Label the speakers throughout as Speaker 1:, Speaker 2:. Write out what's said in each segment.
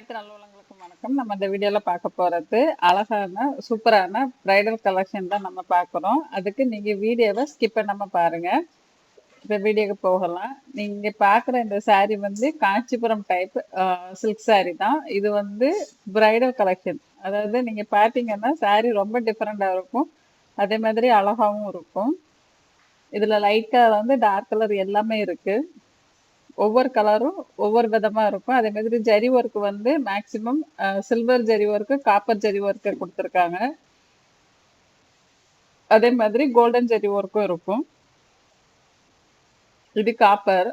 Speaker 1: அனைத்து நல்லுள்ளங்களுக்கும் வணக்கம். நம்ம இந்த வீடியோல பார்க்க போறது அழகான சூப்பரான பிரைடல் கலெக்ஷன் தான் நம்ம பார்க்குறோம். அதுக்கு நீங்க வீடியோவை ஸ்கிப் பண்ணாம பாருங்க. இந்த வீடியோக்கு போகலாம். நீங்க பார்க்குற இந்த saree வந்து காஞ்சிபுரம் டைப் சில்க் saree தான். இது வந்து பிரைடல் கலெக்ஷன் அதாவது நீங்க பார்த்தீங்கன்னா saree ரொம்ப டிஃப்ரெண்ட்டாக இருக்கும். அதே மாதிரி அழகாகவும் இருக்கும். இதுல லைட் கலர் வந்து டார்க் கலர் எல்லாமே இருக்கு. ஒவ்வொரு கலரும் ஒவ்வொரு விதமா இருக்கும். அதே மாதிரி ஜரி ஒர்க் வந்து maximum silver zari work copper zari work கொடுத்துருக்காங்க. அதே மாதிரி கோல்டன் ஜரி ஒர்க்கும் இருக்கும். இது காப்பர்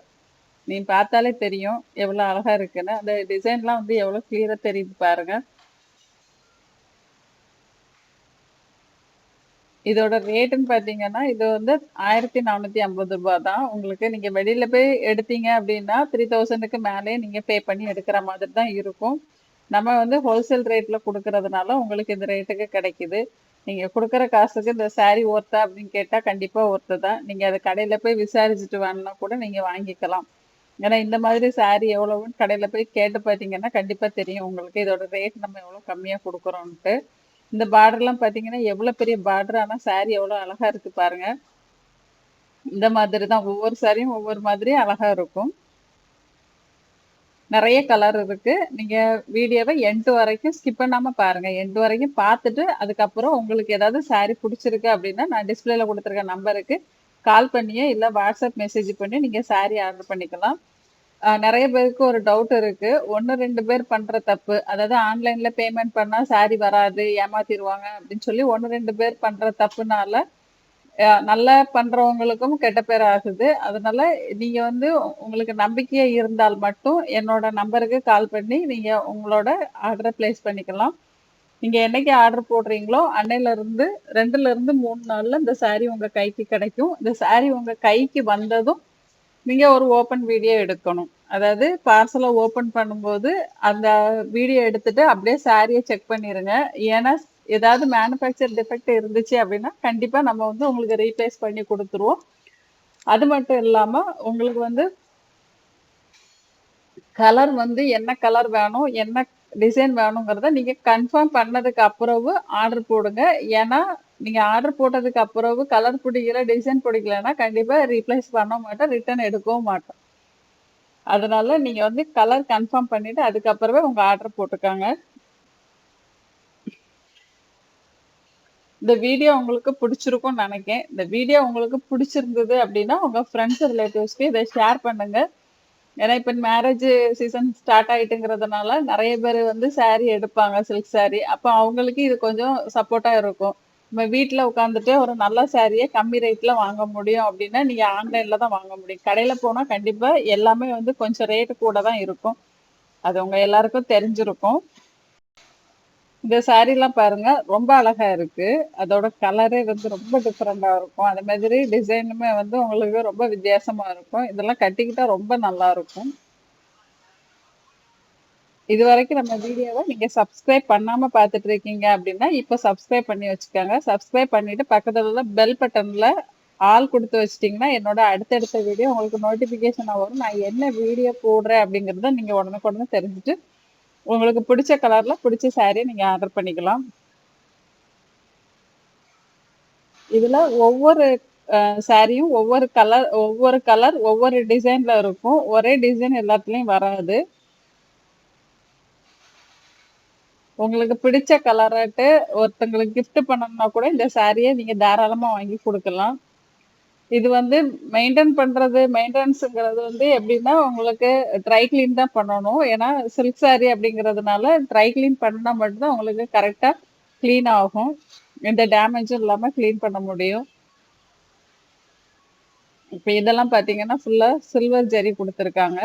Speaker 1: நீ பார்த்தாலே தெரியும் எவ்வளோ அழகா இருக்குன்னு. அந்த டிசைன்லாம் வந்து எவ்வளவு கிளியராக தெரியுது பாருங்க. இதோட ரேட்டுன்னு பார்த்தீங்கன்னா இது வந்து ஆயிரத்தி நானூற்றி ஐம்பது ரூபாய் தான் உங்களுக்கு நீங்கள் வெளியில் போய் எடுத்தீங்க அப்படின்னா த்ரீ தௌசண்ட்க்கு மேலே நீங்கள் பே பண்ணி எடுக்கிற மாதிரி தான் இருக்கும். நம்ம வந்து ஹோல்சேல் ரேட்டில் கொடுக்கறதுனால உங்களுக்கு இந்த ரேட்டுக்கு கிடைக்குது. நீங்கள் கொடுக்குற காசுக்கு இந்த saree ஒர்த்தா அப்படின்னு கேட்டால் கண்டிப்பாக ஒர்த்து தான். நீங்கள் அதை கடையில் போய் விசாரிச்சுட்டு வேணும்னா கூட நீங்கள் வாங்கிக்கலாம். ஏன்னா இந்த மாதிரி saree எவ்வளவுன்னு கடையில் போய் கேட்டு பார்த்தீங்கன்னா கண்டிப்பாக தெரியும் உங்களுக்கு இதோட ரேட் நம்ம எவ்வளோ கம்மியாக கொடுக்குறோன்ட்டு இந்த பார்டர்லாம் பார்த்தீங்கன்னா எவ்வளோ பெரிய பார்டர் ஆனால் saree எவ்வளோ அழகா இருக்கு பாருங்க. இந்த மாதிரி தான் ஒவ்வொரு சாரியும் ஒவ்வொரு மாதிரி அழகா இருக்கும். நிறைய கலர் இருக்கு. நீங்க வீடியோவை எண்டு வரைக்கும் ஸ்கிப் பண்ணாம பாருங்க. எண்டு வரைக்கும் பார்த்துட்டு அதுக்கப்புறம் உங்களுக்கு ஏதாவது சாரி பிடிச்சிருக்கு அப்படின்னா நான் டிஸ்பிளேல கொடுத்துருக்க நம்பருக்கு கால் பண்ணியோ இல்லை வாட்ஸ்அப் மெசேஜ் பண்ணி நீங்க சாரி ஆர்டர் பண்ணிக்கலாம். நிறைய பேருக்கு ஒரு டவுட் இருக்கு. ஒன்று ரெண்டு பேர் பண்ற தப்பு. அதாவது ஆன்லைன்ல பேமெண்ட் பண்ணா சாரி வராது ஏமாத்திடுவாங்க அப்படின்னு சொல்லி ஒன்று ரெண்டு பேர் பண்ற தப்புனால நல்லா பண்றவங்களுக்கும் கெட்ட பேர் ஆகுது. அதனால நீங்க வந்து உங்களுக்கு நம்பிக்கையே இருந்தால் மட்டும் என்னோட நம்பருக்கு கால் பண்ணி நீங்க உங்களோட ஆர்டரை பிளேஸ் பண்ணிக்கலாம். நீங்க என்னைக்கு ஆர்டர் போடுறீங்களோ அன்னையில இருந்து ரெண்டுல இருந்து மூணு நாள்ல இந்த சாரி உங்க கைக்கு கிடைக்கும். இந்த சாரி உங்க கைக்கு வந்ததும் நீங்கள் ஒரு ஓப்பன் வீடியோ எடுக்கணும். அதாவது பார்சலை ஓப்பன் பண்ணும்போது அந்த வீடியோ எடுத்துட்டு அப்படியே சாரியை செக் பண்ணிடுங்க ஏன்னா ஏதாவது மேனுஃபேக்சர் டிஃபெக்ட் இருந்துச்சு அப்படின்னா கண்டிப்பாக நம்ம வந்து உங்களுக்கு ரீப்ளேஸ் பண்ணி கொடுத்துருவோம். அது மட்டும் இல்லாமல் உங்களுக்கு வந்து கலர் வந்து என்ன கலர் வேணும் என்ன டிசைன் வேணுங்கிறத நீங்கள் கன்ஃபார்ம் பண்ணதுக்கு அப்புறவு ஆர்டர் போடுங்க. ஏன்னா நீங்கள் ஆர்டர் போட்டதுக்கு அப்புறவு கலர் பிடிக்கல டிசைன் பிடிக்கலன்னா கண்டிப்பாக ரீப்ளேஸ் பண்ண மாட்டோம் ரிட்டர்ன் எடுக்கவும் மாட்டோம். அதனால நீங்கள் வந்து கலர் கன்ஃபார்ம் பண்ணிவிட்டு அதுக்கப்புறமே உங்கள் ஆர்டர் போட்டுக்காங்க. இந்த வீடியோ உங்களுக்கு பிடிச்சிருக்கும்னு நினைக்கிறேன் இந்த வீடியோ உங்களுக்கு பிடிச்சிருந்தது அப்படின்னா உங்கள் ஃப்ரெண்ட்ஸ் ரிலேட்டிவ்ஸ்க்கு இதை ஷேர் பண்ணுங்கள் ஏன்னா இப்போ மேரேஜ் சீசன் ஸ்டார்ட் ஆயிட்டுங்கிறதுனால நிறைய பேர் வந்து சாரி எடுப்பாங்க சில்க் சாரி அப்போ அவங்களுக்கு இது கொஞ்சம் சப்போர்ட்டா இருக்கும். நம்ம வீட்டில் உட்காந்துட்டு ஒரு நல்ல சாரியை கம்மி ரேட்ல வாங்க முடியும் அப்படின்னா நீங்க ஆன்லைன்ல தான் வாங்க முடியும். கடையில போனா கண்டிப்பா எல்லாமே வந்து கொஞ்சம் ரேட்டு கூட தான் இருக்கும். அது உங்க எல்லாருக்கும் தெரிஞ்சிருக்கும். இந்த சாரி எல்லாம் பாருங்க ரொம்ப அழகா இருக்கு. அதோட கலரே வந்து ரொம்ப டிஃப்ரெண்டா இருக்கும். அதே மாதிரி டிசைனுமே வந்து உங்களுக்கு ரொம்ப வித்தியாசமா இருக்கும். இதெல்லாம் கட்டிக்கிட்டா ரொம்ப நல்லா இருக்கும். இது வரைக்கும் நம்ம வீடியோவை நீங்க சப்ஸ்கிரைப் பண்ணாம பாத்துட்டு இருக்கீங்க அப்படின்னா இப்போ சப்ஸ்கிரைப் பண்ணி வச்சுக்கோங்க. சப்ஸ்கிரைப் பண்ணிட்டு பக்கத்துல உள்ள பெல் பட்டன்ல ஆள் கொடுத்து வச்சிட்டிங்கன்னா என்னோட அடுத்தடுத்த வீடியோ உங்களுக்கு நோட்டிபிகேஷன் வரும். நான் என்ன வீடியோ போடுறேன் அப்படிங்கறத நீங்க உடனுக்குடனே தெரிஞ்சுட்டு உங்களுக்கு பிடிச்ச கலர்ல பிடிச்ச saree நீங்க ஆர்டர் பண்ணிக்கலாம். இதுல ஒவ்வொரு சாரியும் ஒவ்வொரு கலர் ஒவ்வொரு கலர் ஒவ்வொரு டிசைன்ல இருக்கும். ஒரே டிசைன் எல்லாத்துலயும் வராது. உங்களுக்கு பிடிச்ச கலராட்டு ஒருத்தங்களுக்கு கிஃப்ட் பண்ணணும்னா கூட இந்த சாரியை நீங்க தாராளமா வாங்கி கொடுக்கலாம். இது வந்து மெயின்டைன் பண்றது மெயின்டெனன்ஸுங்கிறது வந்து எப்படின்னா உங்களுக்கு ட்ரை கிளீன் தான் பண்ணணும். ஏன்னா சில்க் சாரி அப்படிங்கிறதுனால ட்ரை கிளீன் பண்ணா மட்டும்தான் உங்களுக்கு கரெக்டா கிளீன் ஆகும். எந்த டேமேஜும் இல்லாம கிளீன் பண்ண முடியும். இப்போ இதெல்லாம் பார்த்தீங்கன்னா ஃபுல்லாக சில்வர் ஜரி கொடுத்துருக்காங்க.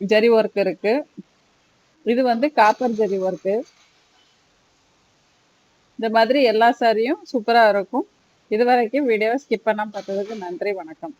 Speaker 1: ஜரி ஒர்க் இருக்கு. இது வந்து காப்பர் ஜரி ஒர்க்கு இந்த மாதிரி எல்லா சாரியும் சூப்பராக இருக்கும். இதுவரைக்கும் வீடியோ வீடியோவை ஸ்கிப் பண்ணாமல் பார்த்ததுக்கு நன்றி வணக்கம்.